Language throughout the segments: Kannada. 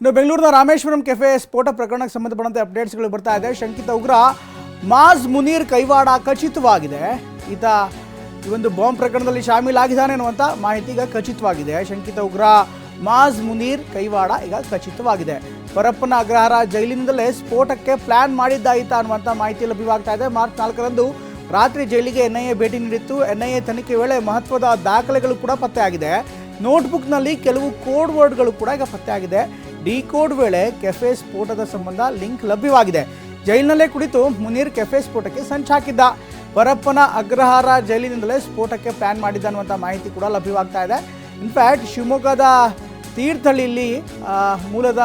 ಇನ್ನು ಬೆಂಗಳೂರಿನ ರಾಮೇಶ್ವರಂ ಕೆಫೆ ಸ್ಫೋಟ ಪ್ರಕರಣಕ್ಕೆ ಸಂಬಂಧಪಟ್ಟಂತೆ ಅಪ್ಡೇಟ್ಸ್ಗಳು ಬರ್ತಾ ಇದೆ. ಶಂಕಿತ ಉಗ್ರ ಮಾಜ್ ಮುನೀರ್ ಕೈವಾಡ ಖಚಿತವಾಗಿದೆ. ಈತ ಈ ಒಂದು ಬಾಂಬ್ ಪ್ರಕರಣದಲ್ಲಿ ಶಾಮೀಲಾಗಿದ್ದಾನೆ ಅನ್ನುವಂಥ ಮಾಹಿತಿ ಈಗ ಖಚಿತವಾಗಿದೆ. ಶಂಕಿತ ಉಗ್ರ ಮಾಜ್ ಮುನೀರ್ ಕೈವಾಡ ಈಗ ಖಚಿತವಾಗಿದೆ. ಪರಪ್ಪನ ಅಗ್ರಹಾರ ಜೈಲಿನಿಂದಲೇ ಸ್ಫೋಟಕ್ಕೆ ಪ್ಲಾನ್ ಮಾಡಿದ್ದ ಈತ ಅನ್ನುವಂಥ ಮಾಹಿತಿ ಲಭ್ಯವಾಗ್ತಾ ಇದೆ. ಮಾರ್ಚ್ ನಾಲ್ಕರಂದು ರಾತ್ರಿ ಜೈಲಿಗೆ ಎನ್ಐಎ ಭೇಟಿ ನೀಡಿತ್ತು. ಎನ್ಐಎ ತನಿಖೆ ವೇಳೆ ಮಹತ್ವದ ದಾಖಲೆಗಳು ಕೂಡ ಪತ್ತೆಯಾಗಿದೆ. ನೋಟ್ಬುಕ್ನಲ್ಲಿ ಕೆಲವು ಕೋಡ್ ವರ್ಡ್ಗಳು ಕೂಡ ಈಗ ಪತ್ತೆಯಾಗಿದೆ. ಡಿ ಕೋಡ್ ವೇಳೆ ಕೆಫೆ ಸ್ಫೋಟದ ಸಂಬಂಧ ಲಿಂಕ್ ಲಭ್ಯವಾಗಿದೆ. ಜೈಲಿನಲ್ಲೇ ಕುಳಿತು ಮುನೀರ್ ಕೆಫೆ ಸ್ಫೋಟಕ್ಕೆ ಸಂಚು ಹಾಕಿದ್ದ. ಪರಪ್ಪನ ಅಗ್ರಹಾರ ಜೈಲಿನಿಂದಲೇ ಸ್ಫೋಟಕ್ಕೆ ಪ್ಲಾನ್ ಮಾಡಿದ್ದ ಅನ್ನುವಂಥ ಮಾಹಿತಿ ಕೂಡ ಲಭ್ಯವಾಗ್ತಾ ಇದೆ. ಇನ್ಫ್ಯಾಕ್ಟ್ ಶಿವಮೊಗ್ಗದ ತೀರ್ಥಹಳ್ಳಿಯಲ್ಲಿ ಮೂಲದ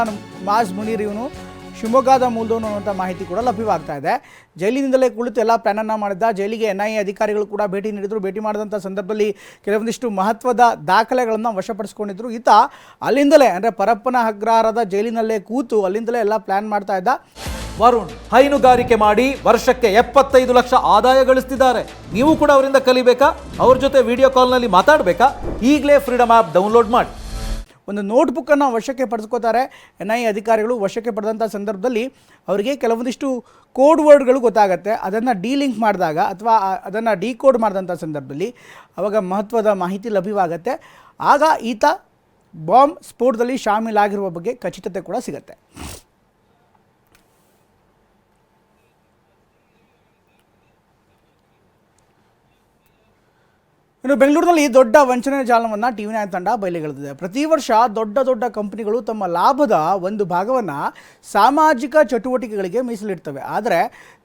ಮಾಜ್ ಮುನೀರ್ ಇವನು. ಶಿವಮೊಗ್ಗದ ಮೂಲದವನು ಅನ್ನುವಂಥ ಮಾಹಿತಿ ಕೂಡ ಲಭ್ಯವಾಗ್ತಾ ಇದೆ. ಜೈಲಿನಿಂದಲೇ ಕುಳಿತು ಎಲ್ಲ ಪ್ಲಾನನ್ನು ಮಾಡಿದ್ದ ಜೈಲಿಗೆ ಎನ್ ಐ ಅಧಿಕಾರಿಗಳು ಕೂಡ ಭೇಟಿ ನೀಡಿದರು. ಭೇಟಿ ಮಾಡಿದಂಥ ಸಂದರ್ಭದಲ್ಲಿ ಕೆಲವೊಂದಿಷ್ಟು ಮಹತ್ವದ ದಾಖಲೆಗಳನ್ನು ವಶಪಡಿಸ್ಕೊಂಡಿದ್ರು. ಈತ ಅಲ್ಲಿಂದಲೇ, ಅಂದರೆ ಪರಪ್ಪನ ಅಗ್ರಹಾರದ ಜೈಲಿನಲ್ಲೇ ಕೂತು ಅಲ್ಲಿಂದಲೇ ಎಲ್ಲ ಪ್ಲಾನ್ ಮಾಡ್ತಾ ಇದ್ದ ವರುಣ್. ಹೈನುಗಾರಿಕೆ ಮಾಡಿ ವರ್ಷಕ್ಕೆ ಎಪ್ಪತ್ತೈದು ಲಕ್ಷ ಆದಾಯ ಗಳಿಸ್ತಿದ್ದಾರೆ. ನೀವು ಕೂಡ ಅವರಿಂದ ಕಲಿಬೇಕಾ? ಅವ್ರ ಜೊತೆ ವಿಡಿಯೋ ಕಾಲ್ನಲ್ಲಿ ಮಾತಾಡಬೇಕಾ? ಈಗಲೇ ಫ್ರೀಡಮ್ ಆ್ಯಪ್ ಡೌನ್ಲೋಡ್ ಮಾಡಿ. ಒಂದು ನೋಟ್ಬುಕ್ಕನ್ನು ವಶಕ್ಕೆ ಪಡೆದುಕೋತಾರೆ ಎನ್ ಐ ಅಧಿಕಾರಿಗಳು ವಶಕ್ಕೆ ಪಡೆದಂಥ ಸಂದರ್ಭದಲ್ಲಿ ಅವರಿಗೆ ಕೆಲವೊಂದಿಷ್ಟು ಕೋಡ್ ವರ್ಡ್ಗಳು ಗೊತ್ತಾಗುತ್ತೆ. ಅದನ್ನು ಡಿಲಿಂಕ್ ಮಾಡಿದಾಗ ಅಥವಾ ಅದನ್ನು ಡಿಕೋಡ್ ಮಾಡಿದಂಥ ಸಂದರ್ಭದಲ್ಲಿ ಅವಾಗ ಮಹತ್ವದ ಮಾಹಿತಿ ಲಭ್ಯವಾಗುತ್ತೆ. ಆಗ ಈತ ಬಾಂಬ್ ಸ್ಫೋಟದಲ್ಲಿ ಶಾಮೀಲಾಗಿರುವ ಬಗ್ಗೆ ಖಚಿತತೆ ಕೂಡ ಸಿಗುತ್ತೆ. ಇನ್ನು ಬೆಂಗಳೂರಿನಲ್ಲಿ ದೊಡ್ಡ ವಂಚನೆ ಜಾಲವನ್ನು ಟಿ ವಿ ತಂಡ ಬಯಲಿಗೆಳೆದಿದೆ. ಪ್ರತಿ ವರ್ಷ ದೊಡ್ಡ ದೊಡ್ಡ ಕಂಪನಿಗಳು ತಮ್ಮ ಲಾಭದ ಒಂದು ಭಾಗವನ್ನು ಸಾಮಾಜಿಕ ಚಟುವಟಿಕೆಗಳಿಗೆ ಮೀಸಲಿಡ್ತವೆ. ಆದರೆ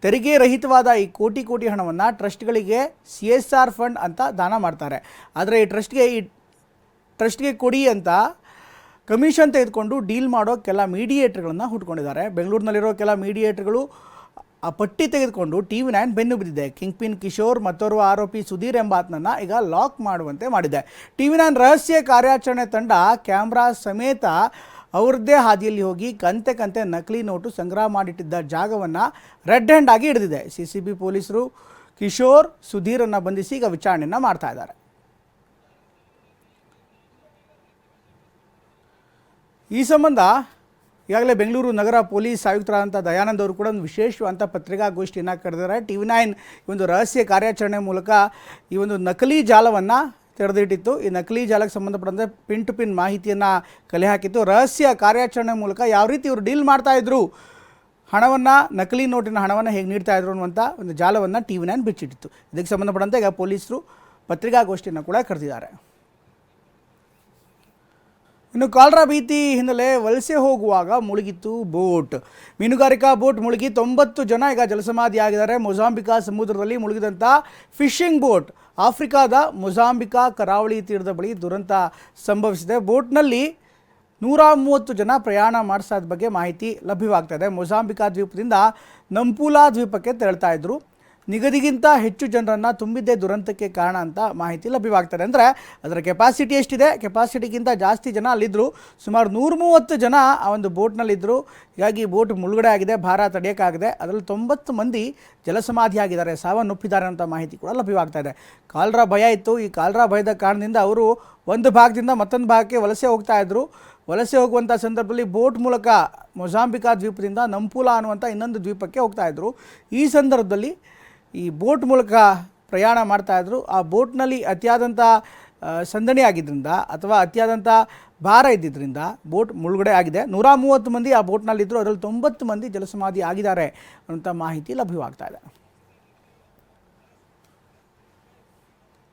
ತೆರಿಗೆ ರಹಿತವಾದ ಈ ಕೋಟಿ ಕೋಟಿ ಹಣವನ್ನು ಟ್ರಸ್ಟ್ಗಳಿಗೆ ಸಿ ಎಸ್ ಆರ್ ಫಂಡ್ ಅಂತ ದಾನ ಮಾಡ್ತಾರೆ. ಆದರೆ ಈ ಟ್ರಸ್ಟ್ಗೆ ಈ ಟ್ರಸ್ಟ್ಗೆ ಕೊಡಿ ಅಂತ ಕಮಿಷನ್ ತೆಗೆದುಕೊಂಡು ಡೀಲ್ ಮಾಡೋ ಕೆಲ ಮೀಡಿಯೇಟರ್ಗಳನ್ನು ಹುಟ್ಕೊಂಡಿದ್ದಾರೆ. ಬೆಂಗಳೂರಿನಲ್ಲಿರೋ ಕೆಲ ಮೀಡಿಯೇಟರ್ಗಳು ಆ ಪಟ್ಟಿ ತೆಗೆದುಕೊಂಡು ಟಿ ವಿ ನೈನ್ ಬೆನ್ನು ಬಿದ್ದಿದೆ. ಕಿಂಗ್ ಪಿನ್ ಕಿಶೋರ್ ಮತ್ತೋರ್ವ ಆರೋಪಿ ಸುಧೀರ್ ಎಂಬಾತನನ್ನು ಈಗ ಲಾಕ್ ಮಾಡುವಂತೆ ಮಾಡಿದೆ. ಟಿ ವಿ ನೈನ್ ರಹಸ್ಯ ಕಾರ್ಯಾಚರಣೆ ತಂಡ ಕ್ಯಾಮ್ರಾ ಸಮೇತ ಅವ್ರದ್ದೇ ಹಾದಿಯಲ್ಲಿ ಹೋಗಿ ಕಂತೆ ಕಂತೆ ನಕಲಿ ನೋಟು ಸಂಗ್ರಹ ಮಾಡಿಟ್ಟಿದ್ದ ಜಾಗವನ್ನು ರೆಡ್ ಹ್ಯಾಂಡ್ ಆಗಿ ಹಿಡಿದಿದೆ. ಸಿ ಸಿ ಬಿ ಪೊಲೀಸರು ಕಿಶೋರ್, ಸುಧೀರನ್ನು ಬಂಧಿಸಿ ಈಗ ವಿಚಾರಣೆಯನ್ನು ಮಾಡ್ತಾ ಇದ್ದಾರೆ. ಈ ಸಂಬಂಧ ಈಗಾಗಲೇ ಬೆಂಗಳೂರು ನಗರ ಪೊಲೀಸ್ ಆಯುಕ್ತರಾದಂಥ ದಯಾನಂದ್ ಅವರು ಕೂಡ ಒಂದು ವಿಶೇಷವಾದಂಥ ಪತ್ರಿಕಾಗೋಷ್ಠಿಯನ್ನು ಕರೆದಿದ್ದಾರೆ. ಟಿ ವಿ ನೈನ್ ಈ ಒಂದು ರಹಸ್ಯ ಕಾರ್ಯಾಚರಣೆ ಮೂಲಕ ಈ ಒಂದು ನಕಲಿ ಜಾಲವನ್ನು ತೆರೆದಿಟ್ಟಿತ್ತು. ಈ ನಕಲಿ ಜಾಲಕ್ಕೆ ಸಂಬಂಧಪಟ್ಟಂತೆ ಪಿನ್ ಟು ಪಿನ್ ಮಾಹಿತಿಯನ್ನು ಕಲೆ ಹಾಕಿತ್ತು. ರಹಸ್ಯ ಕಾರ್ಯಾಚರಣೆ ಮೂಲಕ ಯಾವ ರೀತಿ ಇವರು ಡೀಲ್ ಮಾಡ್ತಾ ಇದ್ರು, ಹಣವನ್ನು, ನಕಲಿ ನೋಟಿನ ಹಣವನ್ನು ಹೇಗೆ ನೀಡ್ತಾ ಇದ್ರು ಅನ್ನುವಂಥ ಒಂದು ಜಾಲವನ್ನು ಟಿ ವಿ ನೈನ್ ಬಿಚ್ಚಿಟ್ಟಿತ್ತು. ಇದಕ್ಕೆ ಸಂಬಂಧಪಟ್ಟಂತೆ ಈಗ ಪೊಲೀಸರು ಪತ್ರಿಕಾಗೋಷ್ಠಿಯನ್ನು ಕೂಡ ಕರೆದಿದ್ದಾರೆ. ಇನ್ನು ಕಾಲ್ರಾ ಭೀತಿ ಹಿನ್ನೆಲೆ ವಲಸೆ ಹೋಗುವಾಗ ಮುಳುಗಿತ್ತು ಬೋಟ್. ಮೀನುಗಾರಿಕಾ ಬೋಟ್ ಮುಳುಗಿ ತೊಂಬತ್ತು ಜನ ಈಗ ಜಲಸಮಾಧಿಯಾಗಿದ್ದಾರೆ. ಮೊಜಾಂಬಿಕಾ ಸಮುದ್ರದಲ್ಲಿ ಮುಳುಗಿದಂಥ ಫಿಶಿಂಗ್ ಬೋಟ್ ಆಫ್ರಿಕಾದ ಮೊಜಾಂಬಿಕಾ ಕರಾವಳಿ ತೀರದ ಬಳಿ ದುರಂತ ಸಂಭವಿಸಿದೆ. ಬೋಟ್ನಲ್ಲಿ ನೂರ ಮೂವತ್ತು ಜನ ಪ್ರಯಾಣ ಮಾಡಿಸೋದ ಬಗ್ಗೆ ಮಾಹಿತಿ ಲಭ್ಯವಾಗ್ತಾ ಇದೆ. ಮೊಜಾಂಬಿಕಾ ದ್ವೀಪದಿಂದ ನಂಪೂಲಾ ದ್ವೀಪಕ್ಕೆ ತೆರಳ್ತಾ ಇದ್ರು. ನಿಗದಿಗಿಂತ ಹೆಚ್ಚು ಜನರನ್ನು ತುಂಬಿದ್ದೇ ದುರಂತಕ್ಕೆ ಕಾರಣ ಅಂತ ಮಾಹಿತಿ ಲಭ್ಯವಾಗ್ತದೆ. ಅಂದರೆ ಅದರ ಕೆಪಾಸಿಟಿ ಎಷ್ಟಿದೆ? ಕೆಪಾಸಿಟಿಗಿಂತ ಜಾಸ್ತಿ ಜನ ಅಲ್ಲಿದ್ದರು ಸುಮಾರು ನೂರ ಮೂವತ್ತು ಜನ ಆ ಒಂದು ಬೋಟ್ನಲ್ಲಿದ್ದರು ಹೀಗಾಗಿ ಬೋಟ್ ಮುಳುಗಡೆ ಆಗಿದೆ, ಭಾರ ತಡೆಯೋಕ್ಕಾಗಿದೆ. ಅದರಲ್ಲಿ ತೊಂಬತ್ತು ಮಂದಿ ಜಲಸಮಾಧಿ ಆಗಿದ್ದಾರೆ ಸಾವನ್ನೊಪ್ಪಿದ್ದಾರೆ ಅಂತ ಮಾಹಿತಿ ಕೂಡ ಲಭ್ಯವಾಗ್ತಾ ಇದೆ. ಕಾಲ್ರಾ ಭಯ ಇತ್ತು. ಈ ಕಾಲ್ರಾ ಭಯದ ಕಾರಣದಿಂದ ಅವರು ಒಂದು ಭಾಗದಿಂದ ಮತ್ತೊಂದು ಭಾಗಕ್ಕೆ ವಲಸೆ ಹೋಗ್ತಾ ಇದ್ದರು ವಲಸೆ ಹೋಗುವಂಥ ಸಂದರ್ಭದಲ್ಲಿ ಬೋಟ್ ಮೂಲಕ ಮೊಜಾಂಬಿಕಾ ದ್ವೀಪದಿಂದ ನಂಪುಲಾ ಅನ್ನುವಂಥ ಇನ್ನೊಂದು ದ್ವೀಪಕ್ಕೆ ಹೋಗ್ತಾ ಇದ್ದರು ಈ ಸಂದರ್ಭದಲ್ಲಿ ಈ ಬೋಟ್ ಮೂಲಕ ಪ್ರಯಾಣ ಮಾಡ್ತಾಯಿದ್ರು ಆ ಬೋಟ್ನಲ್ಲಿ ಅತಿಯಾದಂಥ ಸಂದಣಿ ಆಗಿದ್ದರಿಂದ ಅಥವಾ ಅತಿಯಾದಂಥ ಭಾರ ಇದ್ದಿದ್ದರಿಂದ ಬೋಟ್ ಮುಳುಗಡೆ ಆಗಿದೆ. ನೂರ ಮೂವತ್ತು ಮಂದಿ ಆ ಬೋಟ್ನಲ್ಲಿದ್ದರು ಅದರಲ್ಲಿ ತೊಂಬತ್ತು ಮಂದಿ ಜಲಸಮಾಧಿ ಆಗಿದ್ದಾರೆ ಅಂತ ಮಾಹಿತಿ ಲಭ್ಯವಾಗ್ತಾ ಇದೆ.